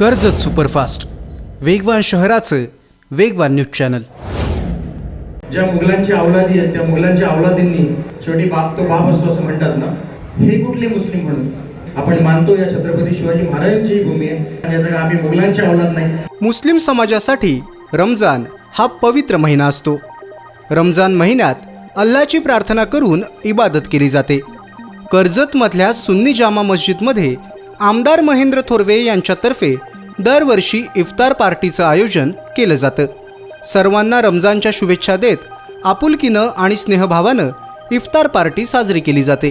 Karjat superfast. वेगवान शहराचं वेगवान न्यूज चॅनल. ज्या मुघलांची अवलादी आहेत त्या मुघलांच्या अवलादींनी शेवटी बाप तो बाप असतो असं म्हणतात ना. हे कुठले मुस्लिम म्हणून? आपण मानतो या छत्रपती शिवाजी महाराजांची भूमी आहे. याचं आम्ही मुघलांची अवलाद नाही. मुस्लिम समाजासाठी रमजान हा पवित्र महिना असतो. रमजान महिन्यात अल्लाची प्रार्थना करून इबादत केली जाते. कर्जतमधल्या सुन्नी जामा मस्जिदमध्ये आमदार महेंद्र थोरवे यांच्यातर्फे दरवर्षी इफ्तार पार्टीचं आयोजन केलं जातं. सर्वांना रमजानच्या शुभेच्छा देत आपुलकीनं आणि स्नेहभावानं इफ्तार पार्टी साजरी केली जाते.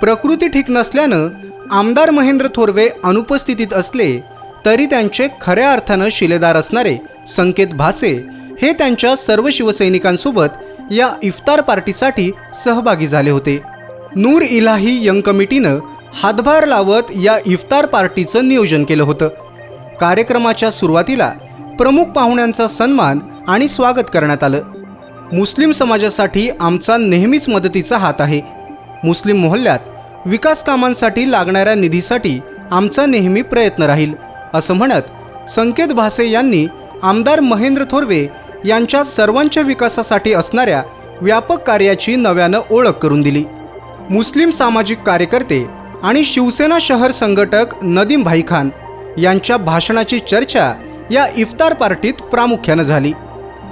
प्रकृती ठीक नसल्यानं आमदार महेंद्र थोरवे अनुपस्थितीत असले तरी त्यांचे खऱ्या अर्थानं शिलेदार असणारे संकेत भासे हे त्यांच्या सर्व शिवसैनिकांसोबत या इफ्तार पार्टीसाठी सहभागी झाले होते. नूर इलाही यंग कमिटीनं हातभार लावत या इफ्तार पार्टीचं नियोजन केलं होतं. कार्यक्रमाच्या सुरुवातीला प्रमुख पाहुण्यांचा सन्मान आणि स्वागत करण्यात आलं. मुस्लिम समाजासाठी आमचा नेहमीच मदतीचा हात आहे. मुस्लिम मोहल्ल्यात विकास कामांसाठी लागणाऱ्या निधीसाठी आमचा नेहमी प्रयत्न राहील असं म्हणत संकेत भासे यांनी आमदार महेंद्र थोरवे यांच्या सर्वांच्या विकासासाठी असणाऱ्या व्यापक कार्याची नव्यानं ओळख करून दिली. मुस्लिम सामाजिक कार्यकर्ते आणि शिवसेना शहर संघटक नदीम भाई खान यांच्या भाषणाची चर्चा या इफ्तार पार्टीत प्रामुख्यानं झाली.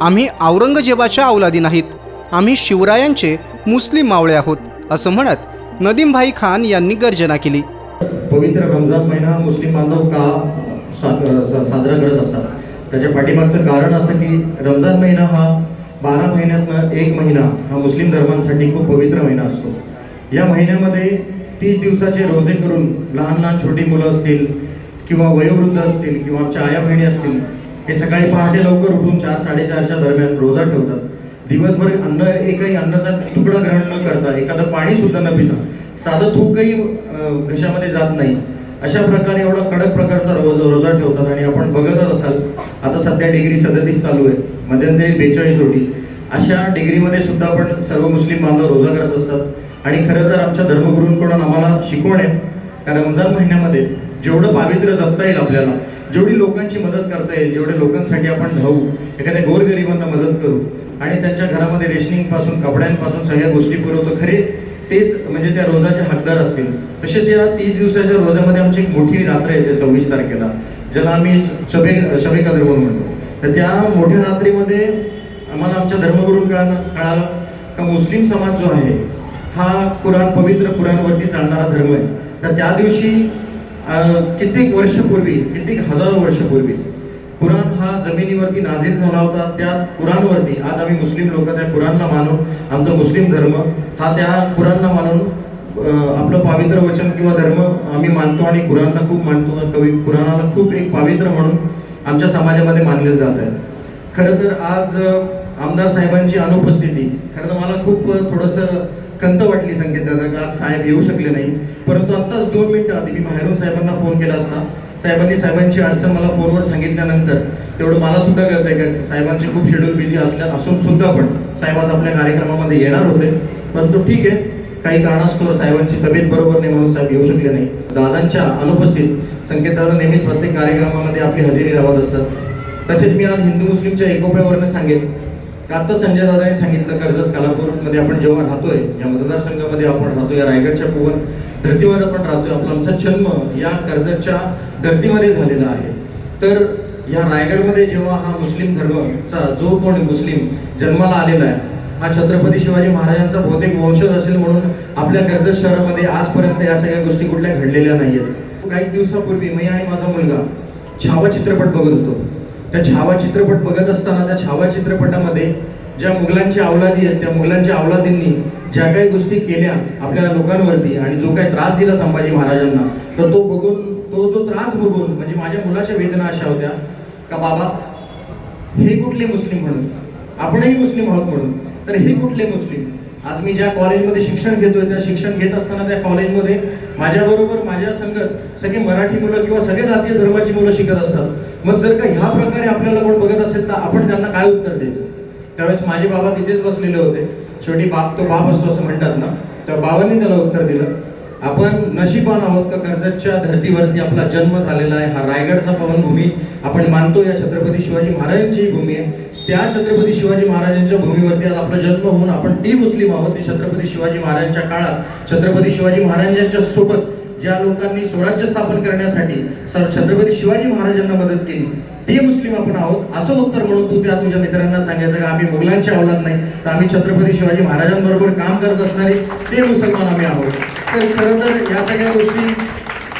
आम्ही औरंगजेबाच्या अवलादी नाहीत. आम्ही शिवरायांचे मुस्लिम मावळे आहोत असं म्हणत नदीम भाई खान यांनी गर्जना केली. पवित्र रमजान महिना मुस्लिम बांधव का साजरा करत असतात? त्याच्या पाठीमागचं कारण असं की रमजान महिना हा बारा महिन्यातनं एक महिना हा मुस्लिम धर्मांसाठी खूप पवित्र महिना असतो. या महिन्यामध्ये तीस दिवसाचे रोजे करून लहान लहान छोटी मुलं असतील किंवा वयोवृद्ध असतील किंवा आमच्या आया बहिणी असतील हे सकाळी पहाटे लवकर उठून चार साडेचारच्या दरम्यान रोजा ठेवतात. दिवसभर अन्न एकही अन्नाचा तुकडा ग्रहण न करता एखादं पाणी सुद्धा न पिता साधं थूकही घशामध्ये जात नाही. अशा प्रकारे एवढा कडक प्रकारचा रोज रोजा ठेवतात आणि आपण बघतच असाल आता सध्या डिग्री सदतीस चालू आहे मध्यंतरी बेचाळीस होती. अशा डिग्रीमध्ये सुद्धा आपण सर्व मुस्लिम बांधव रोजा करत असतात. आणि खरं तर आमच्या धर्मगुरूंकडून आम्हाला शिकवण आहे. का रमजान महिन्यामध्ये जेवढं पावित्र्य जपता येईल आपल्याला जेवढी लोकांची मदत करता येईल जेवढे लोकांसाठी आपण धावू एखाद्या गोरगरिबांना मदत करू आणि त्यांच्या घरामध्ये रेशनिंगपासून कपड्यांपासून सगळ्या गोष्टी पुरवतो खरे तेच म्हणजे त्या रोजाचे हकदार असतील. तसेच या तीस दिवसाच्या रोजामध्ये आमची एक मोठी रात्र येते सव्वीस तारखेला ज्याला आम्ही शबे शबे कदर म्हणून म्हणतो. तर त्या मोठ्या रात्रीमध्ये आम्हाला आमच्या धर्मगुरूंकडनं कळालं का मुस्लिम समाज जो आहे हा कुराण पवित्र कुराणवरती चालणारा धर्म आहे. तर त्या दिवशी कित्येक वर्षपूर्वी कित्येक हजारो वर्षपूर्वी कुराण हा जमिनीवरती नाझील झाला होता. त्या कुराणवरती आज आम्ही मुस्लिम लोक त्या कुराणला मानून आमचा मुस्लिम धर्म हा त्या कुराणला मानून आपलं पावित्र वचन किंवा धर्म आम्ही मानतो आणि कुराणला खूप मानतो. कवी कुराणाला खूप एक पावित्र म्हणून आमच्या समाजामध्ये मानले जात आहे. खरं तर आज आमदार साहेबांची अनुपस्थिती खरं तर मला खूप थोडंसं खंत वाटली संकेत दादा का आज साहेब येऊ शकले नाही? परंतु आत्ताच दोन मिनिटं आधी मी बाहेरून साहेबांना फोन केला असता. साहेबांनी साहेबांची अडचण मला फोनवर सांगितल्यानंतर तेवढं मला सुद्धा कळत आहे का साहेबांचे खूप शेड्यूल बिझी असल्या असून सुद्धा पण साहेब आज आपल्या कार्यक्रमामध्ये येणार होते. परंतु ठीक आहे काही कारणास्तव साहेबांची तब्येत बरोबर नाही म्हणून साहेब येऊ शकले नाही. दादांच्या अनुपस्थित संकेत दादा नेहमीच प्रत्येक कार्यक्रमामध्ये आपली हजेरी लावत असतात. तसेच मी आज हिंदू मुस्लिमच्या एकोप्यावरनं सांगेन आता संजय दादाने सांगितलं कर्जत कालापूरमध्ये आपण जेव्हा राहतोय या मतदारसंघामध्ये आपण राहतोय या रायगडच्या भुवन धर्तीवर आपण राहतोय आपला आमचा जन्म या कर्जतच्या धर्तीमध्ये झालेला आहे. तर या रायगडमध्ये जेव्हा हा मुस्लिम धर्मचा जो कोण मुस्लिम जन्माला आलेला आहे हा छत्रपती शिवाजी महाराजांचा बहुतेक वंशज असेल म्हणून आपल्या कर्जत शहरामध्ये आजपर्यंत या सगळ्या गोष्टी कुठल्या घडलेल्या नाहीयेत. काही दिवसापूर्वी मी आणि माझा मुलगा छावा चित्रपट बघत होतो. त्या छावा चित्रपट बघत असताना त्या छावा चित्रपटामध्ये ज्या मुघलांची अवलादी आहेत त्या मुघलांच्या अवलादींनी ज्या काही गोष्टी केल्या आपल्या लोकांवरती आणि जो काही त्रास दिला संभाजी महाराजांना तर तो बघून तो जो त्रास बघून म्हणजे माझ्या मुलाच्या वेदना अशा होत्या का बाबा हे कुठले मुस्लिम म्हणून? आपणही मुस्लिम आहोत म्हणून. तर हे कुठले मुस्लिम? आज मी ज्या कॉलेजमध्ये शिक्षण घेतोय त्या शिक्षण घेत असताना त्या कॉलेजमध्ये माझ्याबरोबर माझ्या संगत सगळे मराठी मुलं किंवा सगळे जातीय धर्माची मुलं शिकत असतात. मग जर का ह्या प्रकारे आपल्याला कोण बघत असेल तर आपण त्यांना काय उत्तर द्यायचं त्यावेळेस माझे बाबा तिथेच बसलेले होते. शेवटी बाप तो बाप असतो असं म्हणतात ना? तर बाबांनी त्याला उत्तर दिलं. आपण नशिबान आहोत का कर्जतच्या धर्तीवरती आपला जन्म झालेला आहे. हा रायगडचा पवनभूमी आपण मानतो. या छत्रपती शिवाजी महाराजांची भूमी आहे. त्या छत्रपती शिवाजी महाराजांच्या भूमीवरती आज आपला जन्म होऊन आपण ती मुस्लिम आहोत ती छत्रपती शिवाजी महाराजांच्या काळात. छत्रपती शिवाजी महाराजांच्या सोबत ज्या लोकांनी स्वराज्य स्थापन करण्यासाठी सर छत्रपती शिवाजी महाराजांना मदत केली ते मुस्लिम आपण आहोत. असं उत्तर म्हणून तू त्या तुझ्या मित्रांना सांगायचं का आम्ही मुघलांचे अवलाद नाही तर आम्ही छत्रपती शिवाजी महाराजांबरोबर काम करत असणारे ते मुसलमान आम्ही आहोत. तर खरं तर या सगळ्या गोष्टी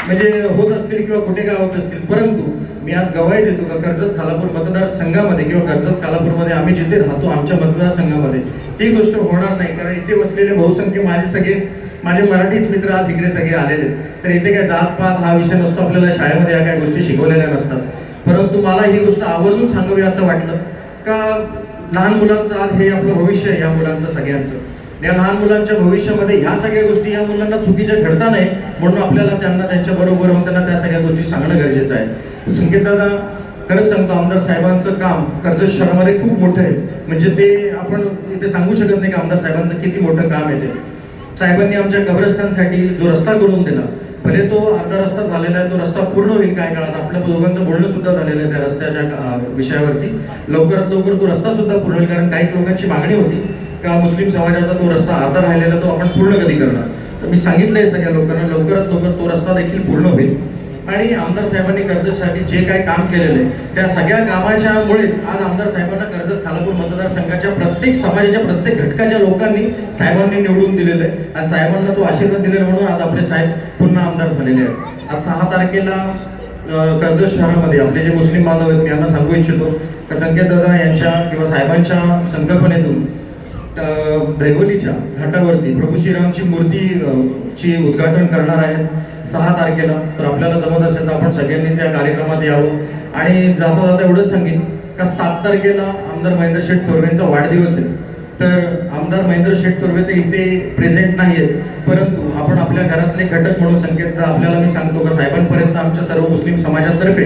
म्हणजे होत असतील किंवा कुठे काय होत असतील परंतु मी आज गवाही देतो का कर्जत खालापूर मतदारसंघामध्ये किंवा कर्जत खालापूरमध्ये आम्ही जिथे राहतो आमच्या मतदारसंघामध्ये ही गोष्ट होणार नाही. कारण इथे बसलेले बहुसंख्य माझे सगळे माझे मराठीच मित्र आज इकडे सगळे आलेले आहेत. तर इथे काय जात पात हा विषय नसतो आपल्याला शाळेमध्ये या काही गोष्टी शिकवलेल्या नसतात. परंतु मला ही गोष्ट आवर्जून सांगावी असं वाटलं का लहान मुलांचं आज हे आपलं भविष्य आहे या मुलांचं सगळ्यांचं. या लहान मुलांच्या भविष्यामध्ये ह्या सगळ्या गोष्टी या मुलांना चुकीच्या घडता नाही म्हणून आपल्याला त्यांना त्यांच्या बरोबर होऊन त्यांना त्या सगळ्या गोष्टी सांगणं गरजेचं आहे. संकेत दादा खरंच सांगतो आमदार साहेबांचं काम कर्ज शहरामध्ये खूप मोठं आहे. म्हणजे ते आपण इथे सांगू शकत नाही की आमदार साहेबांचं किती मोठं काम आहे ते. साहेबांनी आमच्या कब्रस्तानसाठी जो रस्ता करून दिला भले तो अर्धा रस्ता झालेला आहे तो रस्ता पूर्ण होईल काय काळात. आपल्या दोघांचं बोलणं सुद्धा झालेलं आहे त्या रस्त्याच्या विषयावरती. लवकरात लवकर तो रस्ता सुद्धा पूर्ण होईल कारण काही लोकांची मागणी होती. का मुस्लिम समाजाचा तो रस्ता अर्धा राहिलेला तो आपण पूर्ण कधी करणार? तर मी सांगितलंय सगळ्या लोकांना लवकरात लवकर तो रस्ता देखील पूर्ण होईल. आणि आमदार साहेबांनी कर्जतसाठी जे काय काम केलेलं आहे त्या सगळ्या कामाच्या मुळेच आज आमदार साहेबांना कर्जत खालापूर मतदारसंघाच्या प्रत्येक समाजाच्या प्रत्येक घटकाच्या लोकांनी साहेबांनी निवडून दिलेलं आहे. आणि साहेबांना तो आशीर्वाद दिलेला म्हणून आज आपले साहेब पुन्हा आमदार झालेले आहेत. आज सहा तारखेला कर्जत शहरामध्ये आपले जे मुस्लिम बांधव आहेत मी यांना सांगू इच्छितो. का संकेत दादा यांच्या किंवा साहेबांच्या संकल्पनेतून दैवलीच्या घाटावरती प्रभू श्रीरामची मूर्ती ची उद्घाटन करणार आहेत सहा तारखेला. तर आपल्याला जमत असेल तर आपण सगळ्यांनी त्या कार्यक्रमात यावं. आणि जाता जाता एवढंच सांगेन का सात तारखेला आमदार महेंद्र शेठ थोरवेंचा वाढदिवस आहे. तर आमदार महेंद्र शेठ थोरवे तर इथे प्रेझेंट नाही आहेत परंतु आपण आपल्या घरातले घटक म्हणून संकेत आपल्याला मी सांगतो का साहेबांपर्यंत आमच्या सर्व मुस्लिम समाजातर्फे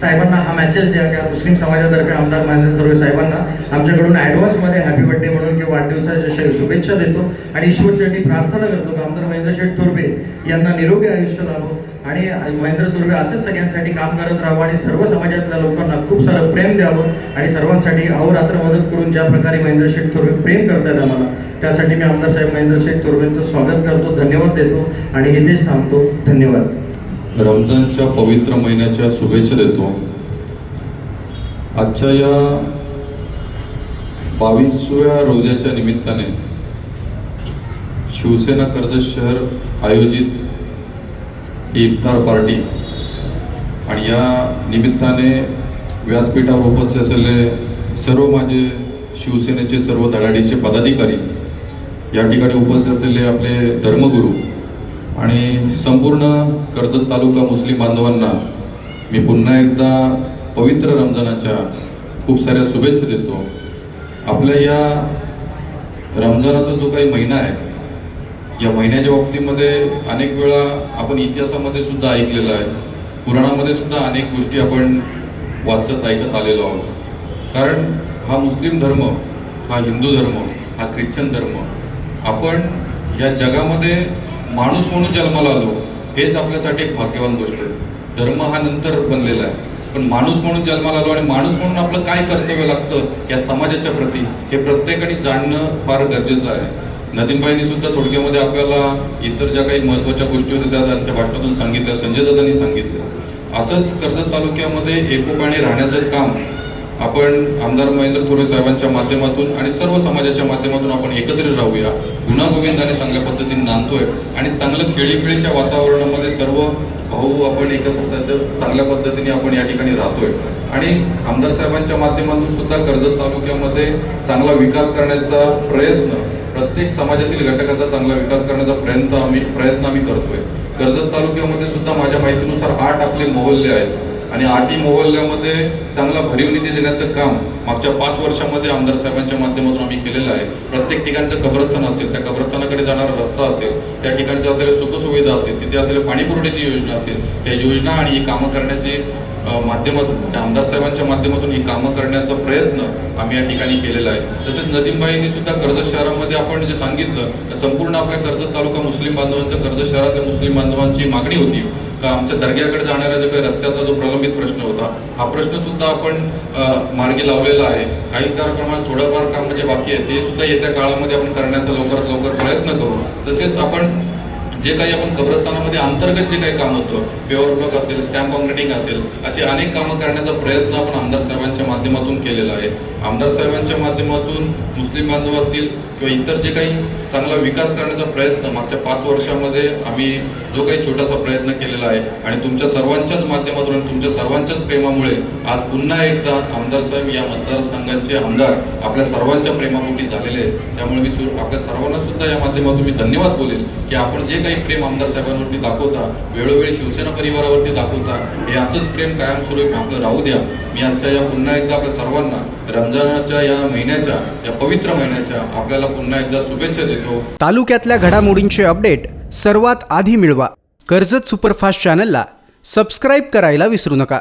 साहेबांना हा मेसेज द्या की मुस्लिम समाजातर्फे आमदार महेंद्र थोरवे साहेबांना आमच्याकडून ॲडव्हान्समध्ये हॅपी बर्थडे म्हणून किंवा वाढदिवसाच्या शुभेच्छा देतो. आणि ईश्वरचरणी प्रार्थना करतो की आमदार महेंद्र शेठ थोरवे यांना निरोगी आयुष्य लाभो. आणि महेंद्र थोरवे असेच सगळ्यांसाठी काम करत राहावं आणि सर्व समाजातल्या लोकांना खूप सारं प्रेम द्यावं. आणि सर्वांसाठी अहोरात्र मदत करून ज्या प्रकारे महेंद्र शेठ थोरवे प्रेम करतात आम्हाला त्यासाठी मी आमदार साहेब महेंद्र शेठ थोरवेंचं स्वागत करतो धन्यवाद देतो. आणि इथेच थांबतो. धन्यवाद. रमजानच्या पवित्र महिन्याच्या शुभेच्छा देतो. आजच्या या बावीसव्या रोजाच्या निमित्ताने शिवसेना कर्जत शहर आयोजित ही इफ्तार पार्टी आणि या निमित्ताने व्यासपीठावर उपस्थित असलेले सर्व माझे शिवसेनेचे सर्व धडाडीचे पदाधिकारी या ठिकाणी उपस्थित असलेले आपले धर्मगुरू आणि संपूर्ण कर्जत तालुका मुस्लिम बांधवांना मी पुन्हा एकदा पवित्र रमजानाच्या खूप साऱ्या शुभेच्छा देतो. आपल्या या रमजानाचा जो काही महिना आहे या महिन्याच्या बाबतीमध्ये अनेक वेळा आपण इतिहासामध्ये सुद्धा ऐकलेलं आहे. पुराणामध्ये सुद्धा अनेक गोष्टी आपण वाचत ऐकत आलेलो आहोत. कारण हा मुस्लिम धर्म हा हिंदू धर्म हा ख्रिश्चन धर्म आपण या जगामध्ये माणूस म्हणून जन्माला आलो हेच आपल्यासाठी एक भाग्यवान गोष्ट आहे. धर्म हा नंतर बनलेला आहे. पण माणूस म्हणून जन्माला आलो आणि माणूस म्हणून आपलं काय कर्तव्य लागतं या समाजाच्या प्रती हे प्रत्येकाने जाणणं फार गरजेचं आहे. नदीमबाईंनी सुद्धा थोडक्यामध्ये आपल्याला इतर ज्या काही महत्त्वाच्या गोष्टी होत्या त्या त्यांच्या भाषणातून सांगितल्या संजय दादांनी सांगितलं असंच कर्जत तालुक्यामध्ये एकोपाने राहण्याचं काम आपण आमदार महेंद्र थोरे साहेबांच्या माध्यमातून आणि सर्व समाजाच्या माध्यमातून आपण एकत्रित राहूया. गुणागोविंदाने चांगल्या पद्धतीने नांदतोय आणि चांगलं खेळीखेळीच्या वातावरणामध्ये सर्व भाऊ आपण एकत्र सध्या चांगल्या पद्धतीने आपण या ठिकाणी राहतोय. आणि आमदार साहेबांच्या माध्यमातून सुद्धा कर्जत तालुक्यामध्ये चांगला विकास करण्याचा प्रयत्न प्रत्येक समाजातील घटकाचा चांगला विकास करण्याचा प्रयत्न आम्ही प्रयत्न आम्ही करतोय. कर्जत तालुक्यामध्ये सुद्धा माझ्या माहितीनुसार आठ आपले मोहल्ले आहेत. आणि आटी मोहल्ल्यामध्ये चांगला भरीव निधी देण्याचं काम मागच्या पाच वर्षामध्ये आमदार साहेबांच्या माध्यमातून आम्ही केलेलं आहे. प्रत्येक ठिकाणचं कब्रस्थान असेल त्या कब्रस्थानाकडे जाणारा रस्ता असेल त्या ठिकाणच्या असलेल्या सुखसुविधा असेल तिथे असलेल्या पाणीपुरवठ्याची योजना असेल त्या योजना आणि ही कामं करण्याचे माध्यमातून त्या आमदार साहेबांच्या माध्यमातून ही कामं करण्याचा प्रयत्न आम्ही या ठिकाणी केलेला आहे. तसेच नदीमबाईंनी सुद्धा कर्जत शहरामध्ये आपण जे सांगितलं संपूर्ण आपल्या कर्जत तालुका मुस्लिम बांधवांचं कर्जत शहरातल्या मुस्लिम बांधवांची मागणी होती. का आमच्या दर्ग्याकडे जाणाऱ्या जो काही रस्त्याचा जो प्रलंबित प्रश्न होता हा प्रश्न सुद्धा आपण मार्गी लावलेला आहे. काही कार्यक्रमात थोडंफार काम जे बाकी आहे ते सुद्धा येत्या काळामध्ये आपण करण्याचा लवकरात लवकर प्रयत्न करू. तसेच आपण जे काही आपण कब्रस्तानामध्ये अंतर्गत जे काही काम होतं पेवर ब्लॉक असेल स्टॅम्प कॉन्क्रिटिंग असेल असे अनेक कामं करण्याचा प्रयत्न आपण आमदार साहेबांच्या माध्यमातून केलेला आहे. आमदार साहेबांच्या माध्यमातून मुस्लिम बांधव असतील किंवा इतर जे काही चांगला विकास करण्याचा प्रयत्न मागच्या पाच वर्षामध्ये आम्ही जो काही छोटासा प्रयत्न केलेला आहे आणि तुमच्या सर्वांच्याच माध्यमातून आणि तुमच्या सर्वांच्याच प्रेमामुळे आज पुन्हा एकदा आमदार साहेब या मतदारसंघाचे आमदार आपल्या सर्वांच्या प्रेमापोटी झालेले आहेत. त्यामुळे मी सु- आपल्या सर्वांना सुद्धा या माध्यमातून मी धन्यवाद बोलेल की आपण जे काही अनेक प्रेम आमदार साहेबांवरती दाखवता वेळोवेळी शिवसेना परिवारावरती दाखवता हे असंच प्रेम कायमस्वरूपी आपलं राहू द्या. मी आजच्या या पुन्हा एकदा आपल्या सर्वांना रमजानाच्या या महिन्याच्या या पवित्र महिन्याच्या आपल्याला पुन्हा एकदा शुभेच्छा देतो. तालुक्यातल्या घडामोडींचे अपडेट सर्वात आधी मिळवा. कर्जत सुपरफास्ट चॅनलला सबस्क्राईब करायला विसरू नका.